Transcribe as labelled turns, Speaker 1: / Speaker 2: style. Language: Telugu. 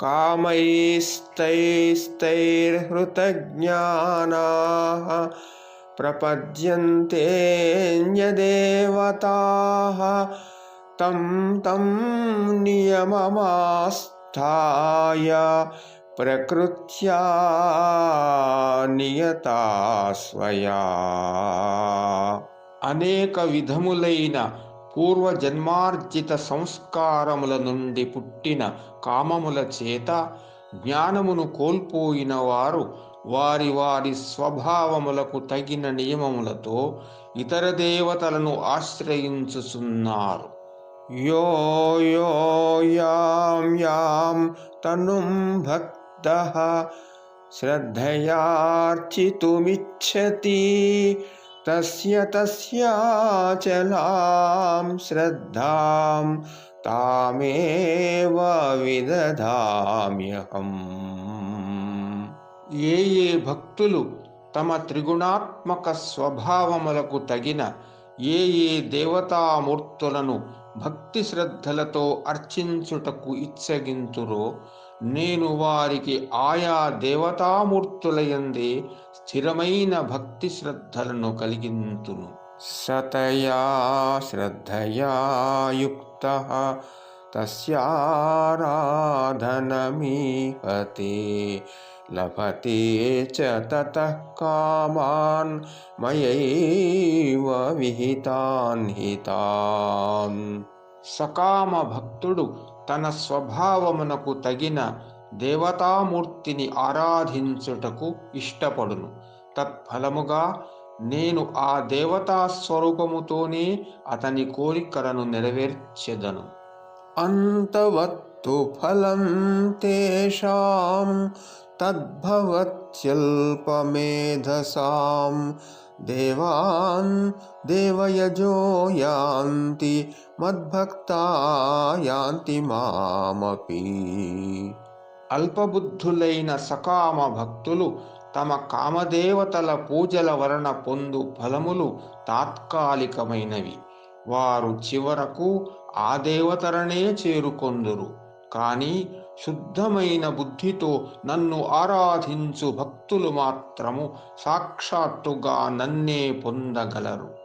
Speaker 1: कामैस्तैस्तैर्हृतज्ञानाः प्रपद्यन्तेऽन्यदेवताः तं तं नियममास्थाय प्रकृत्या నియతా స్వయా
Speaker 2: అనేక విధములైన పూర్వ జన్మార్జిత సంస్కారముల నుండి పుట్టిన కామముల చేత జ్ఞానమును కోల్పోయిన వారు వారి వారి స్వభావములకు తగిన నియమములతో ఇతర దేవతలను ఆశ్రయించుచున్నారు.
Speaker 1: యో యో యాం యాం తనుం భక్త శ్రద్ధయార్చితుమిచ్చతి. తస్య తస్యాచలాం శ్రద్ధాం తామేవ విదధామ్యహం
Speaker 2: ఏ ఏ భక్తులు తమ త్రిగుణాత్మక స్వభావములకు తగిన ఏ ఏ దేవతామూర్తులను భక్తి శ్రద్ధలతో అర్చించుటకు ఇచ్చగింతురో నేను వారికి ఆయా దేవతామూర్తులయందే స్థిరమైన భక్తి శ్రద్ధలను కలిగింతును.
Speaker 1: సతయా శ్రద్ధయా యుక్తः తస్యారాధనమీహతే లభతే చ తత కామాన్ మయైవ విహితాన్ హితాన్
Speaker 2: సకామ భక్తుడు తన స్వభావమునకు తగిన దేవతామూర్తిని ఆరాధించుటకు ఇష్టపడును. తత్ఫలముగా నేను ఆ దేవతా స్వరూపముతోనే అతని కోరికలను నెరవేర్చెదను.
Speaker 1: అంతవత్తు ఫలం తేషాం తద్భవత్యల్పమేధసాం. దేవాన్ దేవయజో యాంతి మద్భక్తా యాంతి మామపి.
Speaker 2: అల్పబుద్ధులైన సకామ భక్తులు తమ కామదేవతల పూజల వలన పొందు ఫలములు తాత్కాలికమైనవి. వారు చివరకు ఆ దేవతలనే చేరుకొందురు. కానీ శుద్ధమైన బుద్ధితో నన్ను ఆరాధించు భక్తులు మాత్రము సాక్షాత్తుగా నన్నే పొందగలరు.